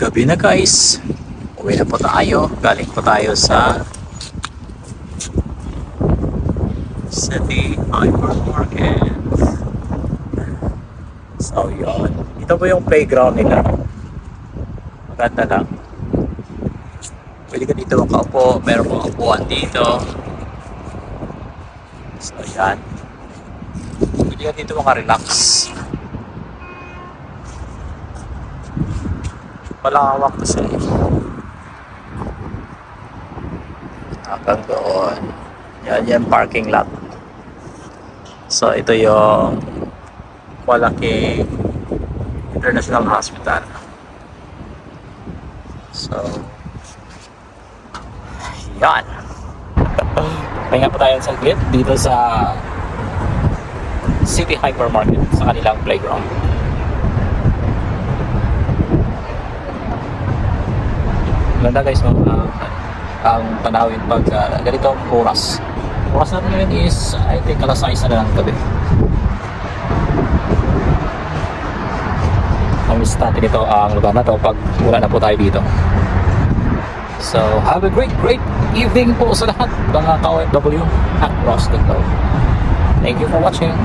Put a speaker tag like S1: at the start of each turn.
S1: Gabi na guys. Uwi na po tayo. Galing po tayo sa City Hypermarket. So yun. Ito po yung playground nila. Maganda lang. Pwede ka dito makaupo. Meron pong upuan dito. So yan. Pwede ka dito makarelax. Malawak kasi. Hanggang doon. Yan yan parking lot. So ito yung Malaki International Hospital. So yan. Pahinga pa tayo sa saglit dito sa City Hypermarket sa kanilang playground. Ganda guys, no? Ah, ang panawin pag uh, ganitong oras. Oras natin ngayon is, I think, alas 6 na lang gabi. Namiss natin ito ang lugar na to pag wala na po tayo dito. So, have a great, great evening po sa lahat mga ka-OFW across the globe. Thank you for watching.